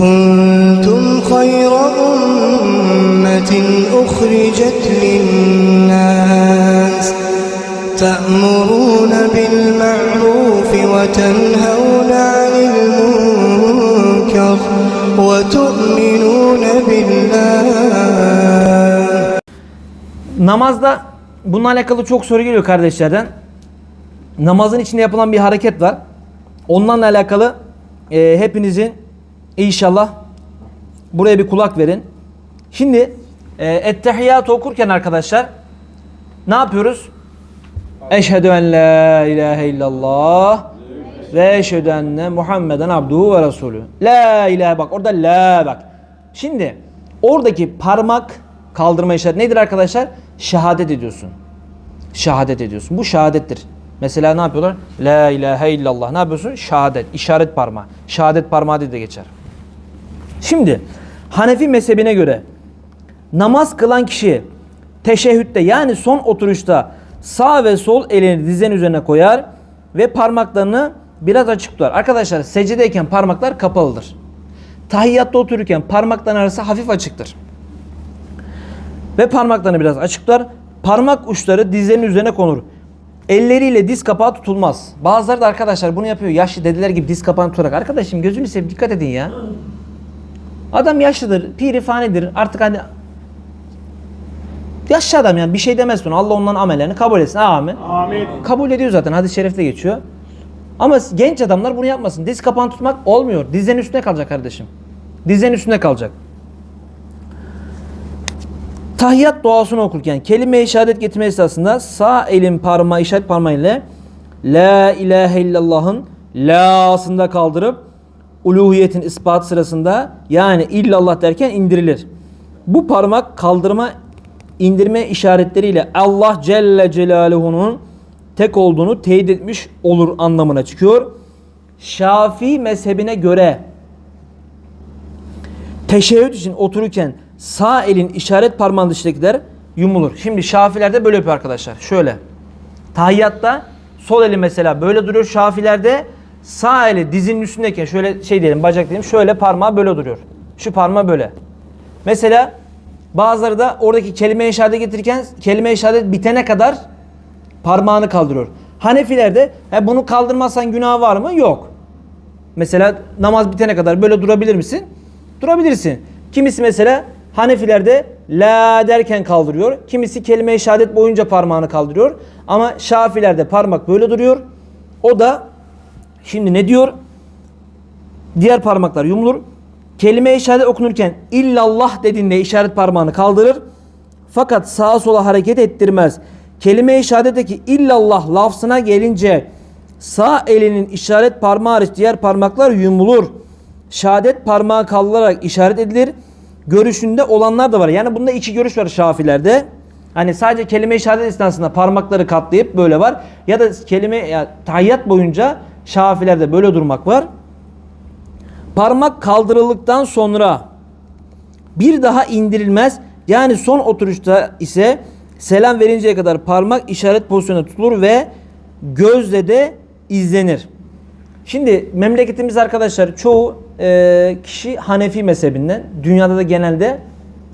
كنتم خير أمة أخرجت للناس تأمرون بالمعروف وتنهون عن المنكر وتؤمنون بالله Namazda bununla alakalı çok soru geliyor kardeşlerden. Namazın içinde yapılan bir hareket var. Onlarla alakalı e, hepinizin inşallah buraya bir kulak verin. Şimdi e, Ettehiyyatı okurken arkadaşlar ne yapıyoruz? Eşhedü en la ilahe illallah ve eşhedü enne Muhammeden abduhu ve resulü. La ilahe bak orada la bak. Şimdi oradaki parmak kaldırma işareti nedir arkadaşlar? Şehadet ediyorsun. Şehadet ediyorsun. Bu şehadettir. Mesela ne yapıyorlar? La ilahe illallah. Ne yapıyorsun? Şehadet. işaret parmağı. Şehadet parmağı diye de geçer. Şimdi Hanefi mezhebine göre namaz kılan kişi teşehhütte yani son oturuşta sağ ve sol elini dizen üzerine koyar ve parmaklarını biraz açık tutar. Arkadaşlar secdedeyken parmaklar kapalıdır. Tahiyyatta otururken parmakların arası hafif açıktır. Ve parmaklarını biraz açık tutar. Parmak uçları dizlerin üzerine konur. Elleriyle diz kapağı tutulmaz. Bazıları da arkadaşlar bunu yapıyor. Yaşlı dedeler gibi diz kapağını tutarak. Arkadaşım gözünü seveyim dikkat edin ya. Adam yaşlıdır, piri fanidir. Artık hani yaşlı adam yani bir şey demez ona. Allah onların amellerini kabul etsin. Amin. Amin. Kabul ediyor zaten. Hadis-i şerifte geçiyor. Ama genç adamlar bunu yapmasın. Diz kapağını tutmak olmuyor. Dizlerin üstüne kalacak kardeşim. Dizlerin üstüne kalacak. Tahiyyat duasını okurken kelime-i şehadet getirme esnasında sağ elin parmağı işaret parmağı ile La ilahe illallah'ın la'sında kaldırıp uluhiyetin ispat sırasında yani illallah derken indirilir. Bu parmak kaldırma indirme işaretleriyle Allah Celle Celaluhu'nun tek olduğunu teyit etmiş olur anlamına çıkıyor. Şafii mezhebine göre teşehhüd için otururken sağ elin işaret parmağının dışındakiler yumulur. Şimdi Şafilerde böyle yapıyor arkadaşlar. Şöyle. Tahiyyatta sol eli mesela böyle duruyor. Şafilerde sağ eli dizinin üstündeyken şöyle şey diyelim bacak diyelim şöyle parmağı böyle duruyor. Şu parmağı böyle. Mesela bazıları da oradaki kelime-i getirirken kelime-i bitene kadar parmağını kaldırıyor. Hanefilerde he bunu kaldırmazsan günah var mı? Yok. Mesela namaz bitene kadar böyle durabilir misin? Durabilirsin. Kimisi mesela Hanefilerde la derken kaldırıyor. Kimisi kelime-i şehadet boyunca parmağını kaldırıyor. Ama Şafilerde parmak böyle duruyor. O da şimdi ne diyor? Diğer parmaklar yumulur. Kelime-i şehadet okunurken illallah dediğinde işaret parmağını kaldırır. Fakat sağa sola hareket ettirmez. Kelime-i şehadetteki illallah lafzına gelince sağ elinin işaret parmağı hariç diğer parmaklar yumulur. Şehadet parmağı kaldırılarak işaret edilir. Görüşünde olanlar da var. Yani bunda iki görüş var Şafilerde. Hani sadece kelime-i şehadet esnasında parmakları katlayıp böyle var. Ya da kelime ya, tahiyyat boyunca Şafilerde böyle durmak var. Parmak kaldırıldıktan sonra bir daha indirilmez. Yani son oturuşta ise selam verinceye kadar parmak işaret pozisyonunda tutulur ve gözle de izlenir. Şimdi memleketimiz arkadaşlar çoğu e, kişi Hanefi mezhebinden. Dünyada da genelde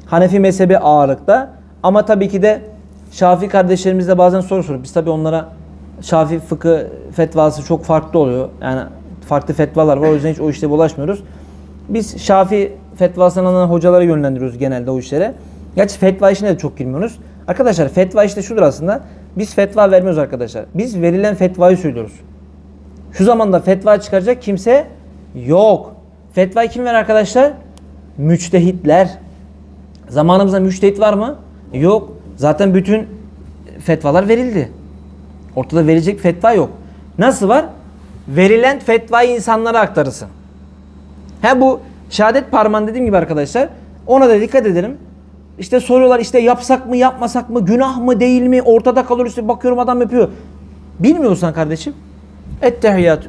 Hanefi mezhebi ağırlıkta. Ama tabii ki de Şafii kardeşlerimiz de bazen soru soruyor. Biz tabii onlara Şafii fıkı fetvası çok farklı oluyor. Yani farklı fetvalar var. O yüzden hiç o işle bulaşmıyoruz. Biz Şafii fetvasından alan hocaları yönlendiriyoruz genelde o işlere. Gerçi fetva işine de çok girmiyoruz. Arkadaşlar fetva işte şudur aslında. Biz fetva vermiyoruz arkadaşlar. Biz verilen fetvayı söylüyoruz. Şu zamanda fetva çıkaracak kimse yok. Fetvayı kim ver arkadaşlar? Müçtehitler. Zamanımızda müçtehit var mı? Yok. Zaten bütün fetvalar verildi. Ortada verecek fetva yok. Nasıl var? Verilen fetvayı insanlara aktarırsın. Ha bu şehadet parmağın dediğim gibi arkadaşlar ona da dikkat edelim. İşte soruyorlar işte yapsak mı yapmasak mı günah mı değil mi ortada kalır işte bakıyorum adam yapıyor. Bilmiyorsan kardeşim Ettehiyyat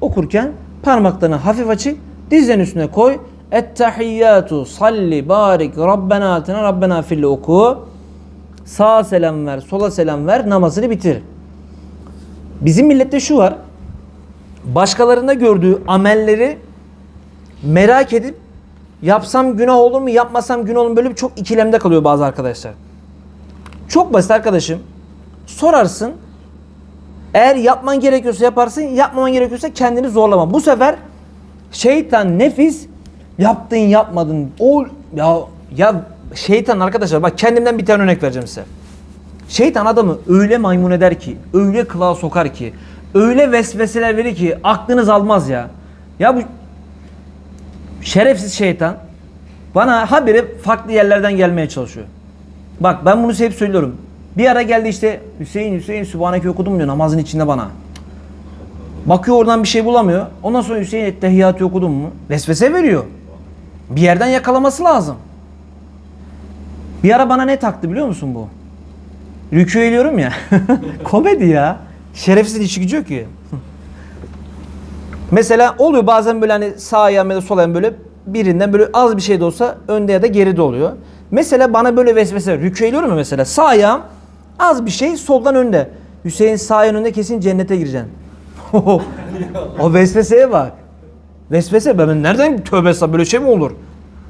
okurken parmaklarını hafif açık dizlerin üstüne koy. Ettehiyyatu salli barik Rabbena atina Rabbena filli oku. Sağa selam ver, sola selam ver, namazını bitir. Bizim millette şu var. Başkalarında gördüğü amelleri merak edip yapsam günah olur mu yapmasam günah olur mu böyle bir çok ikilemde kalıyor bazı arkadaşlar. Çok basit arkadaşım. Sorarsın. Eğer yapman gerekiyorsa yaparsın, yapmaman gerekiyorsa kendini zorlama. Bu sefer şeytan, nefis yaptın yapmadın. O ya ya şeytan arkadaşlar bak kendimden bir tane örnek vereceğim size. Şeytan adamı öyle maymun eder ki, öyle kılığa sokar ki, öyle vesveseler verir ki aklınız almaz ya. Ya bu şerefsiz şeytan bana habire farklı yerlerden gelmeye çalışıyor. Bak ben bunu hep söylüyorum. Bir ara geldi işte Hüseyin Hüseyin Sübhaneke okudum diyor namazın içinde bana. Bakıyor oradan bir şey bulamıyor. Ondan sonra Hüseyin Ettehiyyatı okudum mu? Vesvese veriyor. Bir yerden yakalaması lazım. Bir ara bana ne taktı biliyor musun bu? Rükû ediyorum ya. Komedi ya. Şerefsiz işi gücü ki. Mesela oluyor bazen böyle hani sağ ayağım ya da sol ayağım böyle birinden böyle az bir şey de olsa önde ya da geride oluyor. Mesela bana böyle vesvese rükû ediyorum ya mesela sağ ayağım az bir şey soldan önde. Hüseyin sağ ayağın önünde kesin cennete gireceksin. o vesveseye bak. Vesvese ben nereden tövbe estağfurullah böyle şey mi olur?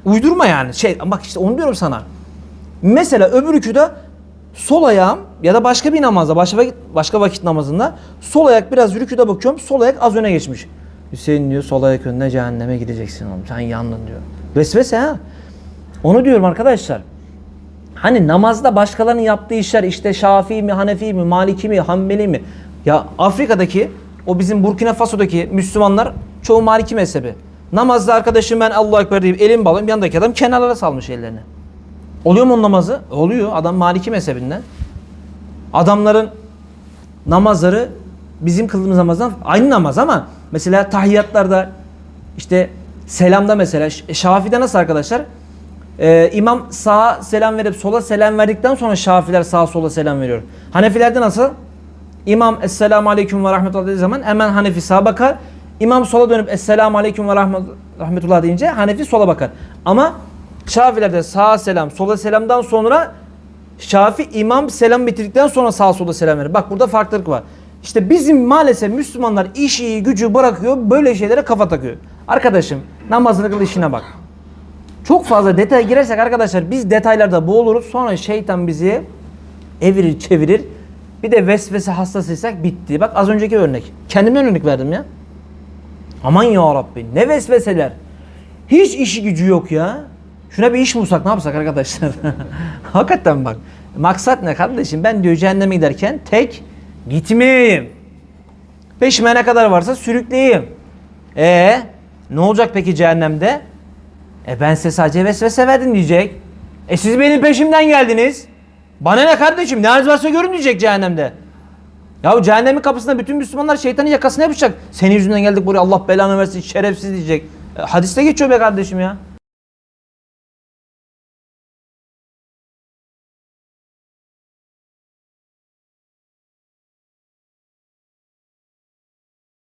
Uydurma yani. Şey bak işte onu diyorum sana. Mesela öbür rüküde sol ayağım ya da başka bir namazda, başka vakit, başka vakit namazında sol ayak biraz rüküde bakıyorum. Sol ayak az öne geçmiş. Hüseyin diyor sol ayak önüne cehenneme gideceksin oğlum. Sen yandın diyor. Vesvese ha. Onu diyorum arkadaşlar. Hani namazda başkalarının yaptığı işler işte Şafii mi, Hanefi mi, Maliki mi, Hanbeli mi? Ya Afrika'daki o bizim Burkina Faso'daki Müslümanlar çoğu Maliki mezhebi. Namazda arkadaşım ben Allahu Ekber deyip elim bağlayayım yanındaki adam kenarlara salmış ellerini. Oluyor mu onun namazı? Oluyor. Adam Maliki mezhebinden. Adamların namazları bizim kıldığımız namazdan aynı namaz ama mesela tahiyyatlarda işte selamda mesela Şafi'de nasıl arkadaşlar? Ee, imam sağa selam verip sola selam verdikten sonra Şafiler sağa sola selam veriyor. Hanefilerde nasıl? İmam Esselamu Aleyküm ve Rahmetullah dediği zaman hemen Hanefi sağa bakar. İmam sola dönüp Esselamu Aleyküm ve Rahmet- Rahmetullah deyince Hanefi sola bakar. Ama Şafilerde sağa selam, sola selamdan sonra Şafi imam selam bitirdikten sonra sağa sola selam verir. Bak burada farklılık var. İşte bizim maalesef Müslümanlar işi gücü bırakıyor böyle şeylere kafa takıyor. Arkadaşım namazını kıl işine bak. Çok fazla detaya girersek arkadaşlar biz detaylarda boğuluruz. Sonra şeytan bizi evirir çevirir. Bir de vesvese hastasıysak bitti. Bak az önceki örnek. Kendimden örnek verdim ya. Aman ya Rabbi ne vesveseler. Hiç işi gücü yok ya. Şuna bir iş bulsak ne yapsak arkadaşlar? Hakikaten bak. Maksat ne kardeşim? Ben diyor cehenneme giderken tek gitmeyeyim. Peşime ne kadar varsa sürükleyeyim. E ne olacak peki cehennemde? E ben size sadece vesvese verdim diyecek. E siz benim peşimden geldiniz. Bana ne kardeşim ne haliniz varsa görün diyecek cehennemde. Ya cehennemin kapısında bütün Müslümanlar şeytanın yakasına yapışacak. Senin yüzünden geldik buraya Allah belanı versin şerefsiz diyecek. E, hadiste geçiyor be kardeşim ya.